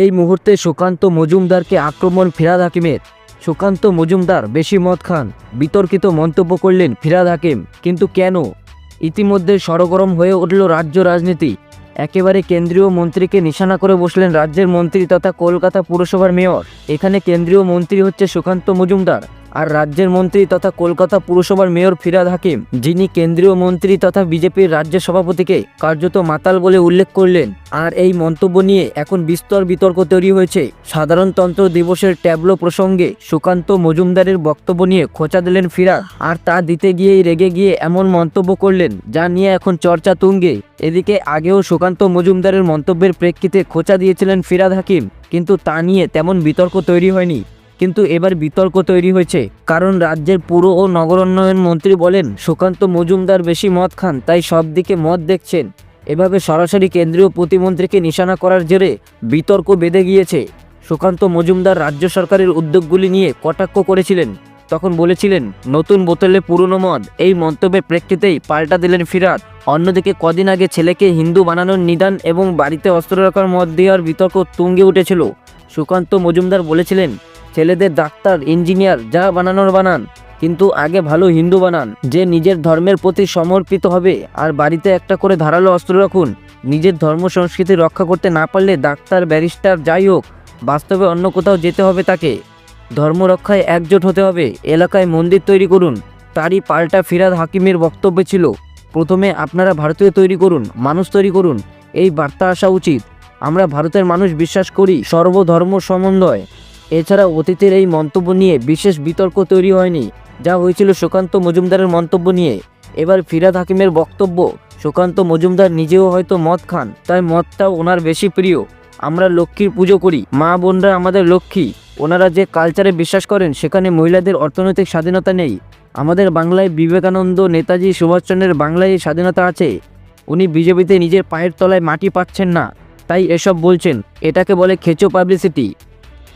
এই মুহূর্তে সুকান্ত মজুমদারকে আক্রমণ ফিরাদ হাকিমের। সুকান্ত মজুমদার বেশি মদ খান। বিতর্কিত মন্তব্য করলেন ফিরাদ হাকিম। কিন্তু কেন? ইতিমধ্যে সরগরম হয়ে উঠল রাজ্য রাজনীতি। একেবারে কেন্দ্রীয় মন্ত্রীকে নিশানা করে বসলেন রাজ্যের মন্ত্রী তথা কলকাতা পুরসভার মেয়র। এখানে কেন্দ্রীয় মন্ত্রী হচ্ছে সুকান্ত মজুমদার। আর রাজ্যের মন্ত্রী তথা কলকাতা পুরসভার মেয়র ফিরাদ হাকিম, যিনি কেন্দ্রীয় মন্ত্রী তথা বিজেপির রাজ্য সভাপতিকে কার্যত মাতাল বলে উল্লেখ করলেন। আর এই মন্তব্য নিয়ে এখন বিস্তর বিতর্ক তৈরি হয়েছে। সাধারণতন্ত্র দিবসের ট্যাবলো প্রসঙ্গে সুকান্ত মজুমদারের বক্তব্য নিয়ে খোঁচা দিলেন ফিরাদ। আর তা দিতে গিয়েই রেগে গিয়ে এমন মন্তব্য করলেন, যা নিয়ে এখন চর্চা তুঙ্গে। এদিকে আগেও সুকান্ত মজুমদারের মন্তব্যের প্রেক্ষিতে খোঁচা দিয়েছিলেন ফিরাদ হাকিম, কিন্তু তা নিয়ে তেমন বিতর্ক তৈরি হয়নি। কিন্তু এবার বিতর্ক তৈরি হয়েছে। কারণ রাজ্যের পুর ও নগরোন্নয়ন মন্ত্রী বলেন, সুকান্ত মজুমদার বেশি মদ খান, তাই সব দিকে মদ দেখছেন। এভাবে সরাসরি কেন্দ্রীয় প্রতিমন্ত্রীকে নিশানা করার জেরে বিতর্ক বেঁধে গিয়েছে। সুকান্ত মজুমদার রাজ্য সরকারের উদ্যোগগুলি নিয়ে কটাক্ষ করেছিলেন। তখন বলেছিলেন, নতুন বোতলে পুরনো মদ। এই মন্তব্যের প্রেক্ষিতেই পাল্টা দিলেন ফিরাদ। অন্যদিকে কদিন আগে ছেলেকে হিন্দু বানানোর নিদান এবং বাড়িতে অস্ত্র রাখার মদ দেওয়ার বিতর্ক তুঙ্গে উঠেছিল। সুকান্ত মজুমদার বলেছিলেন ছেলেদের ডাক্তার, ইঞ্জিনিয়ার, যা বানানোর বানান, কিন্তু আগে ভালো হিন্দু বানান, যে নিজের ধর্মের প্রতি সমর্পিত হবে। আর বাড়িতে একটা করে ধারালো অস্ত্র রাখুন, নিজের ধর্ম সংস্কৃতি রক্ষা করতে না পারলে ডাক্তার, ব্যারিস্টার যাই হোক, বাস্তবে অন্য কোথাও যেতে হবে তাকে। ধর্ম রক্ষায় একজোট হতে হবে, এলাকায় মন্দির তৈরি করুন, তারই পাল্টা ফিরাদ হাকিমের বক্তব্য ছিল। প্রথমে আপনারা ভারতীয় তৈরি করুন, মানুষ তৈরি করুন, এই বার্তা আসা উচিত। আমরা ভারতের মানুষ বিশ্বাস করি, সর্বধর্ম সমন্বয়। এছাড়া অতীতের এই মন্তব্য নিয়ে বিশেষ বিতর্ক তৈরি হয়নি, যা হয়েছিল সুকান্ত মজুমদারের মন্তব্য নিয়ে। এবার ফিরাদ হাকিমের বক্তব্য, সুকান্ত মজুমদার নিজেও হয়তো মদ খান, তাই মদটাও ওনার বেশি প্রিয়। আমরা লক্ষ্মীর পুজো করি, মা বোনরা আমাদের লক্ষ্মী। ওনারা যে কালচারে বিশ্বাস করেন, সেখানে মহিলাদের অর্থনৈতিক স্বাধীনতা নেই। আমাদের বাংলায় বিবেকানন্দ নেতাজি সুভাষচন্দ্রের বাংলায় স্বাধীনতা আছে। উনি বিজেপিতে নিজের পায়ের তলায় মাটি পাচ্ছেন না, তাই এসব বলছেন। এটাকে বলে খেচো পাবলিসিটি।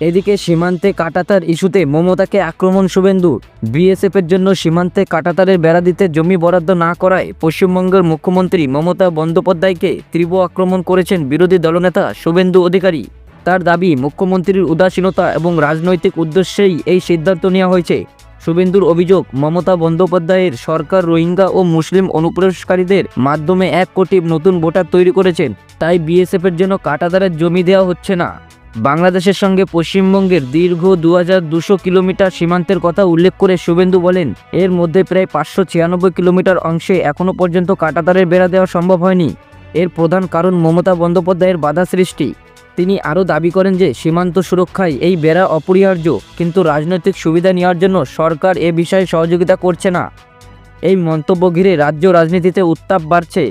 এদিকে সীমান্তে কাটাতার ইস্যুতে মমতাকে আক্রমণ শুভেন্দু। বিএসএফের জন্য সীমান্তে কাটাতারের বেড়া দিতে জমি বরাদ্দ না করায় পশ্চিমবঙ্গের মুখ্যমন্ত্রী মমতা বন্দ্যোপাধ্যায়কে তীব্র আক্রমণ করেছেন বিরোধী দলনেতা শুভেন্দু অধিকারী। তার দাবি, মুখ্যমন্ত্রীর উদাসীনতা এবং রাজনৈতিক উদ্দেশ্যেই এই সিদ্ধান্ত নেওয়া হয়েছে। শুভেন্দুর অভিযোগ, মমতা বন্দ্যোপাধ্যায়ের সরকার রোহিঙ্গা ও মুসলিম অনুপ্রবেশকারীদের মাধ্যমে এক কোটি নতুন ভোটার তৈরি করেছেন। তাই বিএসএফের জন্য কাটাতারের জমি দেওয়া হচ্ছে না। বাংলাদেশের সঙ্গে পশ্চিমবঙ্গের দীর্ঘ দু কিলোমিটার সীমান্তের কথা উল্লেখ করে শুভেন্দু বলেন, এর মধ্যে প্রায় পাঁচশো ছিয়ানব্বই কিলোমিটার অংশে এখনও পর্যন্ত কাটাতারের বেড়া দেওয়া সম্ভব হয়নি। এর প্রধান কারণ মমতা বন্দ্যোপাধ্যায়ের বাধা সৃষ্টি। তিনি আরও দাবি করেন যে, সীমান্ত সুরক্ষায় এই বেড়া অপরিহার্য, কিন্তু রাজনৈতিক সুবিধা নেওয়ার জন্য সরকার এ বিষয়ে সহযোগিতা করছে না। এই মন্তব্য ঘিরে রাজ্য রাজনীতিতে উত্তাপ বাড়ছে।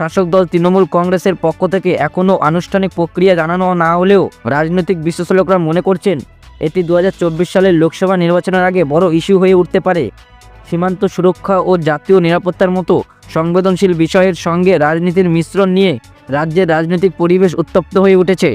শাসক দল তৃণমূল কংগ্রেসের পক্ষ থেকে এখনও আনুষ্ঠানিক প্রক্রিয়া জানানো না হলেও রাজনৈতিক বিশ্লেষকরা মনে করছেন, এটি দু হাজার চব্বিশ সালের লোকসভা নির্বাচনের আগে বড় ইস্যু হয়ে উঠতে পারে। সীমান্ত সুরক্ষা ও জাতীয় নিরাপত্তার মতো সংবেদনশীল বিষয়ের সঙ্গে রাজনীতির মিশ্রণ নিয়ে রাজ্যের রাজনৈতিক পরিবেশ উত্তপ্ত হয়ে উঠেছে।